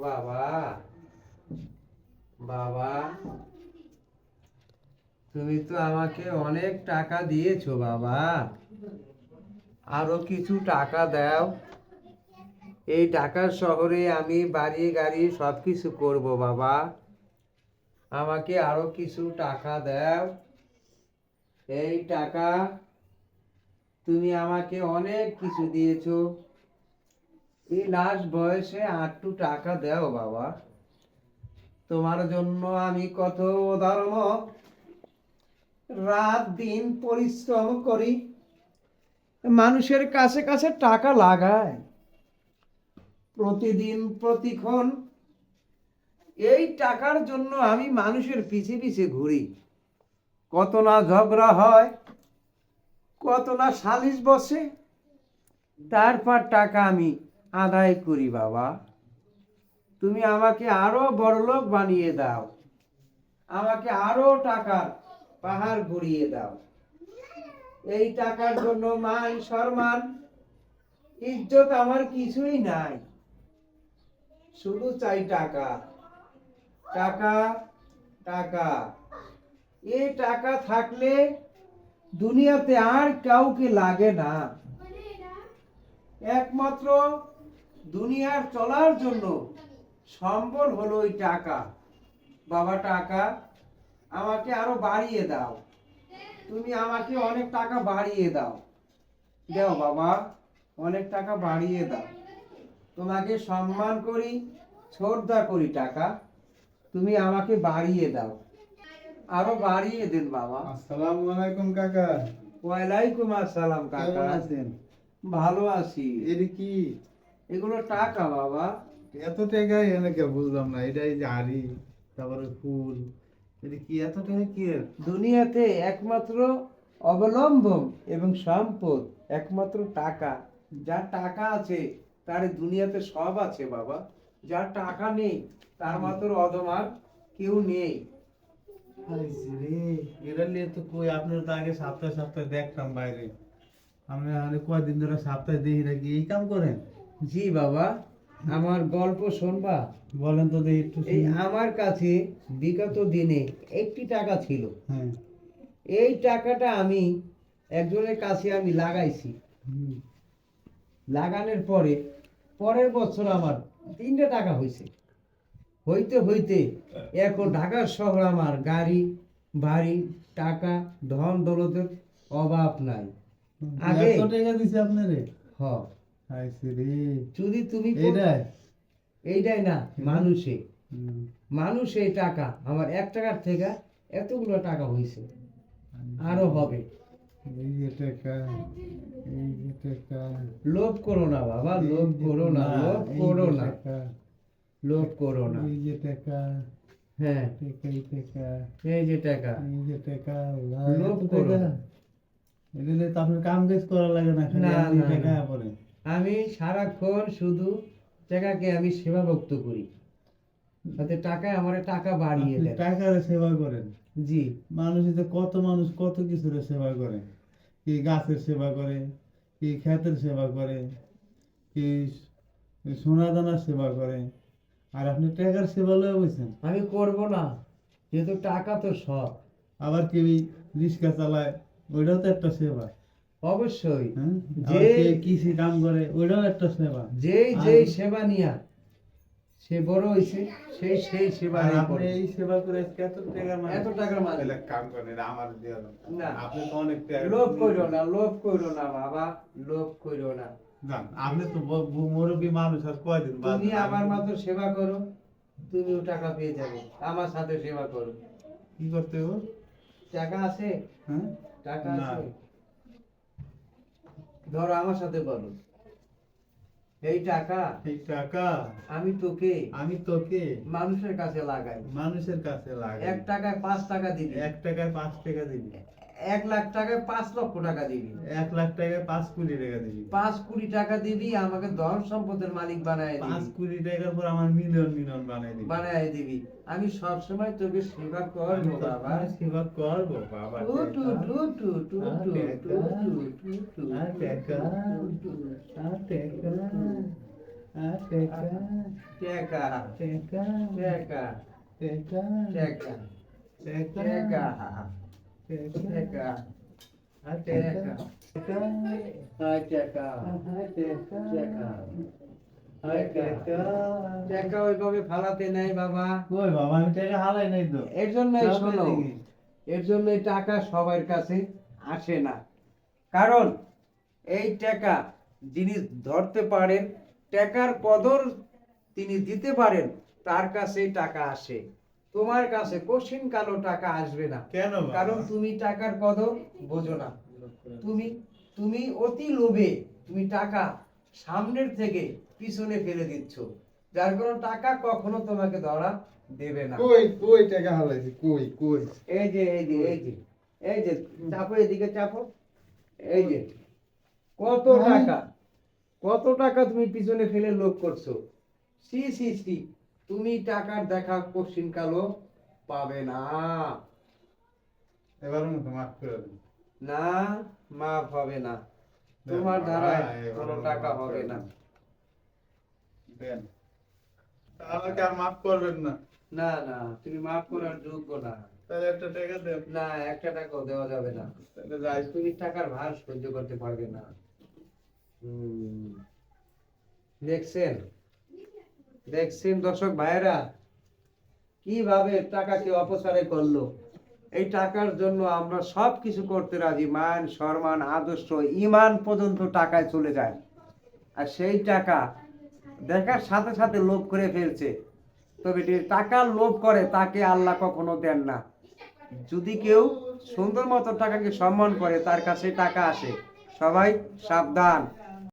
বাবা। বাবা, তুমি তো আমাকে অনেক টাকা দিয়েছ বাবা। আরও কিছু টাকা দাও। এই ঢাকার শহরে আমি বাড়ি গাড়ি সব কিছু করব বাবা। আমাকে আরও কিছু টাকা দাও। এই টাকা তুমি আমাকে অনেক কিছু দিয়েছ। এই লাস্ট বয়সে আটটু টাকা দাও বাবা। তোমার জন্য আমি কত ধর্ম। রাত দিন পরিশ্রম করি। মানুষের কাছে কাছে টাকা লাগায়। প্রতিদিন প্রতিক্ষণ এই টাকার জন্য আমি মানুষের পিছে পিছে ঘুরি। কত না ঝগড়া হয়, কত না সালিশ বসে, তারপর টাকা আমি আদায় করি বাবা। তুমি আমাকে আরও বড়লোক বানিয়ে দাও। আমাকে আরও টাকার পাহাড় গড়িয়ে দাও। এই টাকার জন্য মান সম্মান, ইজ্জত আমার কিছুই নাই। শুধু চাই টাকা। টাকা টাকা। এই টাকা থাকলে দুনিয়াতে আর কাউকে লাগে না। একমাত্র দুনিয়ার চলার জন্য সম্বল হলো ওই টাকা। বাবা টাকা আমাকে আরও বাড়িয়ে দাও। তুমি আমাকে অনেক টাকা বাড়িয়ে দাও। দাও বাবা অনেক টাকা বাড়িয়ে দাও। তোমাকে সম্মান করি শ্রদ্ধা করি টাকা। তুমি আমাকে বাড়িয়ে দাও। আরও বাড়িয়ে দেন বাবা। আসসালামু আলাইকুম কাকা। ওয়ালাইকুম আসসালাম কাকা। আছেন? ভালো আছি। এটা কি? এগুলো টাকা বাবা। এত টাকা এনে কে বুঝলাম না এটা এই যে হাড়ি তারপরে ফুল এটা কি এত টাকা কি? দুনিয়াতে একমাত্র অবলম্বন এবং সম্পদ একমাত্র টাকা। যার টাকা আছে তার দুনিয়াতে সব আছে বাবা। যার টাকা নেই তার মাত্র অধমার কেউ নেই। এরা নিয়ে তো কই আপনার তো আগে সপ্তাহে সপ্তাহে দেখতাম বাইরে। আমরা মানে কয়দিন ধরে সপ্তাহে দেখি নাকি এই কাম করেন? জি বাবা আমার গল্প শুনবা? বলেন তো একটু এই আমার কাছে বিগত দিনে একটি টাকা ছিল। হ্যাঁ। এই টাকাটা আমি একজনের কাছে আমি লাগাইছি। লাগানোর পরে পরের বছর আমার তিনটে টাকা হয়েছে হইতে হইতে এখন ঢাকা শহর আমার গাড়ি বাড়ি টাকা ধন দৌলতের অভাব নাই। আগে- টাকা দিছে আপনারে? হ। হাইছে রে যদি তুমি এইটাই এইটাই না মানুষে। মানুষ টাকা। আমার এক টাকার থেকে এতগুলো টাকা হয়েছে। আরও হবে। এই যে টাকা এই যে টাকা। লোভ করো না বাবা লোভ করো না লোভ করো না। লোভ করো না। এই যে টাকা। হ্যাঁ। এই টাকা। এই যে টাকা। এই যে টাকা লোভ করো না। নিয়ে তো আপনার কাম কাজ করা লাগে না টাকা পরে আমি সারাক্ষণ শুধু টাকাকে আমি সেবা ভক্ত করি। তাতে টাকায় আমার টাকা বাড়িয়ে দেয় টাকার সেবা করেন? জি। মানুষ কত মানুষ কত কিছুর সেবা করে। কি গাছের সেবা করে কি ক্ষেতের সেবা করে কি সোনা দানার সেবা করে। আর আপনি টাকার সেবা লয়ে বসেন আমি করব না যেহেতু টাকা তো সব। আবার কেউ রিক্সা চালায় ওইটাও তো একটা সেবা। অবশ্যই। হ্যাঁ? যে কৃষি কাম করে ওইটাও একটা সেবা। যেই যেই সেবা নিয়া সে বড় হয়েছে সেই সেই সেবা আর আপনি এই সেবা করে এত টাকা মানে এত টাকার মানে কাম এটা আমার দরকার। না। আপনি তো অনেক টাকা লোভ করো না লোভ করো না বাবা লোভ করো না। আপনি তো মুরব্বী মানুষ আর কয়দিন বাদ তুমি আমার মাত্র সেবা করো তুমিও টাকা পেয়ে যাবে আমার সাথে সেবা করো। কি করতে হবে? টাকা আছে? হ্যাঁ? টাকা আছে? ধরো আমার সাথে বলো। এই টাকা এই টাকা আমি তোকে আমি তোকে মানুষের কাছে লাগাই। মানুষের কাছে লাগাই। এক টাকায় পাঁচ টাকা দিবি। এক টাকায় পাঁচ টাকা দিবি। এক লাখ টাকায় পাঁচ লক্ষ টাকা দিবি এক লাখ টাকায় পাঁচ কোটি টাকা দিবি পাঁচ কোটি টাকা দিবি আমাকে ধন সম্পদের মালিক বানায় পাঁচ দিবি কোটি টাকার পর আমার মিলিয়ন মিলিয়ন বানাই দিবি বানায় দিবি আমি সব সময় তোকে সেবা করব বাবা সেবা করব বাবা টু টু টু টু টু টু টু টু টু টু আর টাকা টু টু। আর টাকা আর টেকা টেকা টেকা টেকা টেকা টেকা টেকা টেকা ওইভাবে ফালাতে নেই বাবা। বাবা আমি হালাই নাই তো। এর জন্যই সব শোনো এর জন্যই টাকা সবার কাছে আসে না। কারণ এই টাকা যিনি ধরতে পারেন টাকার কদর তিনি দিতে পারেন তার কাছেই টাকা আসে। তোমার কাছে কঠিন কালো টাকা আসবে না। কেন কারণ তুমি টাকার কদর বোঝো না। তুমি তুমি অতি লোভে তুমি টাকা সামনের থেকে পিছনে ফেলে দিচ্ছ। যার কারণে টাকা কখনো তোমাকে ধরা দেবে না। কই কই টাকা হালাইছি? কই কই? এই যে এই যে এই যে এই যে চাপো এদিকে চাপো। এই যে কত হ্যাঁ। টাকা কত টাকা তুমি পিছনে ফেলে লোভ করছ? সি সি সি। তুমি টাকার দেখা কোশ্চিন কালো পাবে না। এবার মতো মাফ করে দিন। না মাফ হবে না। তোমার দ্বারা কোনো টাকা হবে না। দেন। আমাকে আর মাফ করবেন না? না না তুমি মাফ করার যোগ্য না। তাহলে একটা টাকা দেন। না একটা টাকাও দেওয়া যাবে না। তাহলে যাই। তুমি টাকার ভার সহ্য করতে পারবে না। হুম। দেখছেন? দেখছেন দর্শক ভাইয়েরা? কীভাবে টাকাকে অপচয় করল? এই টাকার জন্য আমরা সব কিছু করতে রাজি। মান, সম্মান, আদর্শ, ইমান পর্যন্ত টাকায় চলে যায়। আর সেই টাকা দেখার সাথে সাথে লোভ করে ফেলছে। তবে যে টাকার লোভ করে, তাকে আল্লাহ কখনো দেন না। যদি কেউ সুন্দর মতো টাকাকে সম্মান করে, তার কাছে টাকা আসে। সবাই সাবধান।